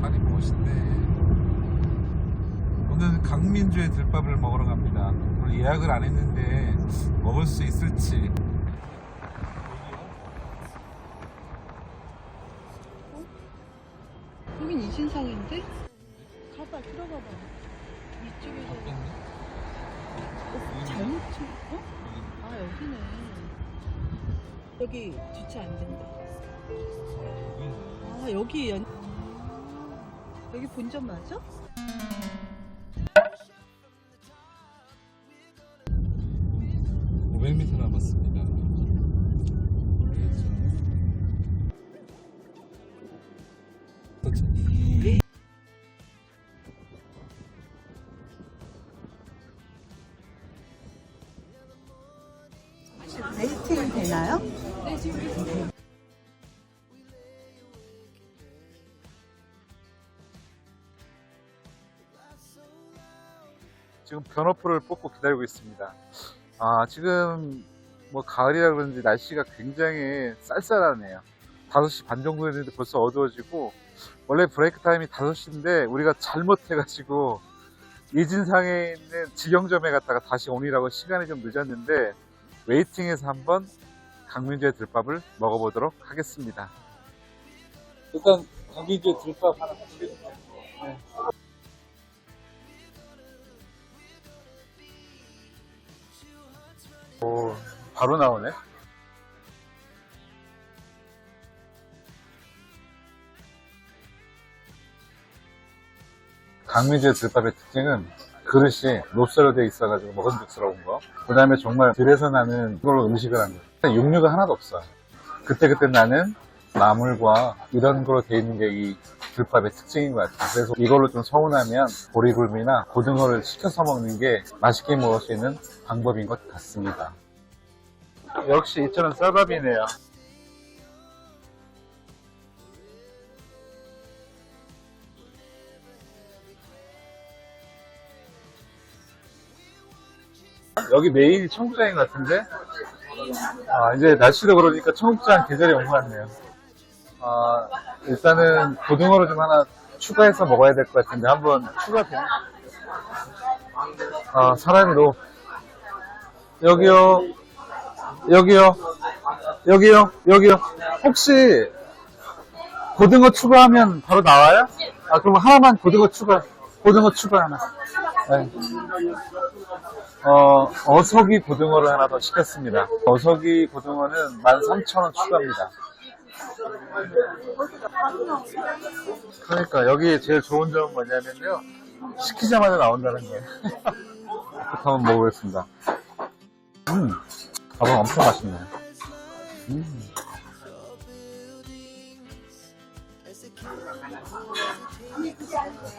살이 무엇인데 오늘 강민주의 들밥을 먹으러 갑니다. 오늘 예약을 안 했는데 먹을 수 있을지. 여긴 이신상인데? 가봐 들어가봐. 이쪽에서 어, 잘못 쳐 어? 아 여기네. 여기 주차 안 된다. 아 여기 연 여기 본점 맞아? 500m 남았습니다. 도착. 웨이팅 되나요? 지금 변호프를 뽑고 기다리고 있습니다. 아, 지금 뭐 가을이라 그런지 날씨가 굉장히 쌀쌀하네요. 5시 반 정도 됐는데 벌써 어두워지고 원래 브레이크 타임이 5시인데 우리가 잘못해가지고 예진상에 있는 직영점에 갔다가 다시 오느라고 시간이 좀 늦었는데 웨이팅에서 한번 강민주의 들밥을 먹어보도록 하겠습니다. 일단 강민주의 들밥 하나 드시겠습니다. 네. 오, 바로 나오네. 강민주의 들밥의 특징은 그릇이 롭사로 되어 있어가지고 먹음직스러운 거. 그 다음에 정말 들에서 나는 이걸로 음식을 한 거. 육류가 하나도 없어. 그때그때 나는 나물과 이런 걸로 되어 있는 게 이 들밥의 특징인 것 같아요. 그래서 이걸로 좀 서운하면 보리굴미나 고등어를 시켜서 먹는 게 맛있게 먹을 수 있는 방법인 것 같습니다. 역시 이처럼 쌀밥이네요. 여기 매일 청국장인 것 같은데? 아, 이제 날씨도 그러니까 청국장 계절이 온 것 같네요. 아, 일단은 고등어를 좀 하나 추가해서 먹어야 될 것 같은데 한번 추가되나? 아, 사람이 너무. 여기요. 여기요. 여기요. 여기요. 혹시 고등어 추가하면 바로 나와요? 아 그럼 하나만 고등어 추가 고등어 추가 하나. 네. 어, 어석이 고등어를 하나 더 시켰습니다. 어석이 고등어는 13,000원 추가입니다 그러니까 여기 제일 좋은 점은 뭐냐면요 시키자마자 나온다는 게 한번 먹어보겠습니다 음, 밥은 엄청 맛있네. 음.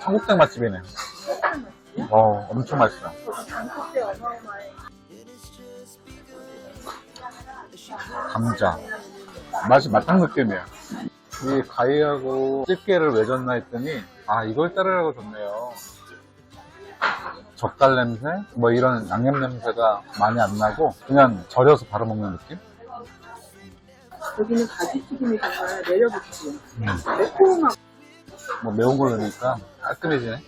청국장 맛집이네. 어, 엄청 맛있다. 감자. 맛이 맛탕 느낌이에요. 이 가위하고 집게를 왜 줬나 했더니, 아, 이걸 자르라고 줬네요. 젓갈 냄새, 뭐 이런 양념 냄새가 많이 안 나고 그냥 절여서 바로 먹는 느낌? 여기는 가지튀김이 정말 매력있지 음. 매콤하고 뭐 매운 걸 넣으니까 깔끔해지네.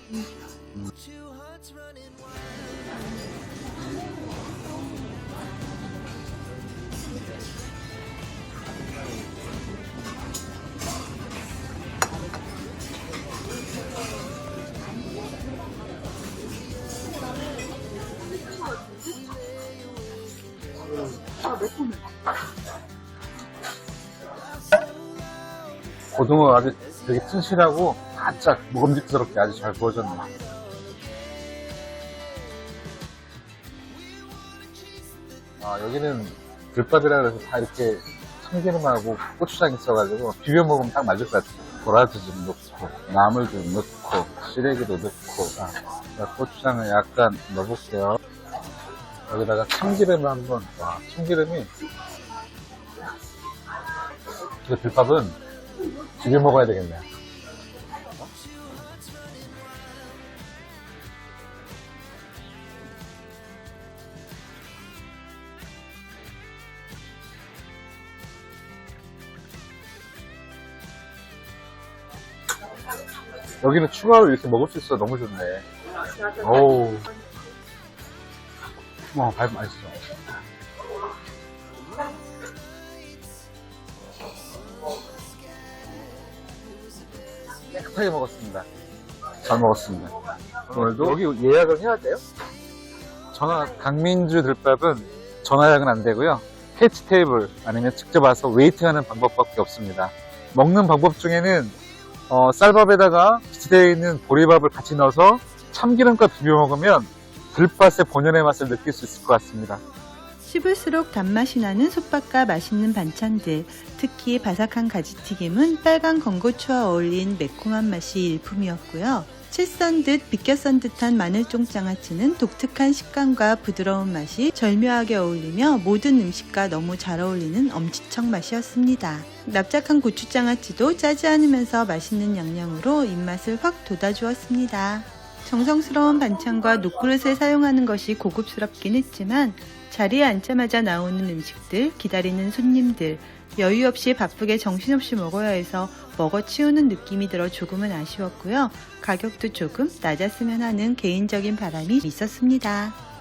고등어 아주 되게 튼실하고 바짝 먹음직스럽게 아주 잘 구워졌네. 아, 여기는 들밥이라 그래서 다 이렇게 참기름하고 고추장 있어가지고 비벼 먹으면 딱 맞을 것 같아요. 도라지 좀 넣고, 나물 좀 넣고, 시래기도 넣고, 아, 자, 고추장을 약간 넣어볼게요. 여기다가 참기름을 한번, 와, 참기름이, 이 들밥은 비벼 먹어야 되겠네요. 여기는 추가로 이렇게 먹을 수 있어 너무 좋네. 어우. 와, 발 맛있어. 깨끗하게 먹었습니다. 잘 먹었습니다. 오늘도 여기 예약을 해야 돼요? 전화 강민주 들밥은 전화 예약은 안 되고요. 캐치 테이블 아니면 직접 와서 웨이팅하는 방법밖에 없습니다. 먹는 방법 중에는 어, 쌀밥에다가 비치되어 있는 보리밥을 같이 넣어서 참기름과 비벼 먹으면 들밥의 본연의 맛을 느낄 수 있을 것 같습니다. 씹을수록 단맛이 나는 솥밥과 맛있는 반찬들, 특히 바삭한 가지튀김은 빨간 건고추와 어울린 매콤한 맛이 일품이었고요. 채썬듯 비껴 썬 듯한 마늘종장아찌는 독특한 식감과 부드러운 맛이 절묘하게 어울리며 모든 음식과 너무 잘 어울리는 엄지척 맛이었습니다. 납작한 고추장아찌도 짜지 않으면서 맛있는 양념으로 입맛을 확 돋아주었습니다. 정성스러운 반찬과 녹그릇을 사용하는 것이 고급스럽긴 했지만 자리에 앉자마자 나오는 음식들, 기다리는 손님들, 여유 없이 바쁘게 정신없이 먹어야 해서 먹어 치우는 느낌이 들어 조금은 아쉬웠고요. 가격도 조금 낮았으면 하는 개인적인 바람이 있었습니다.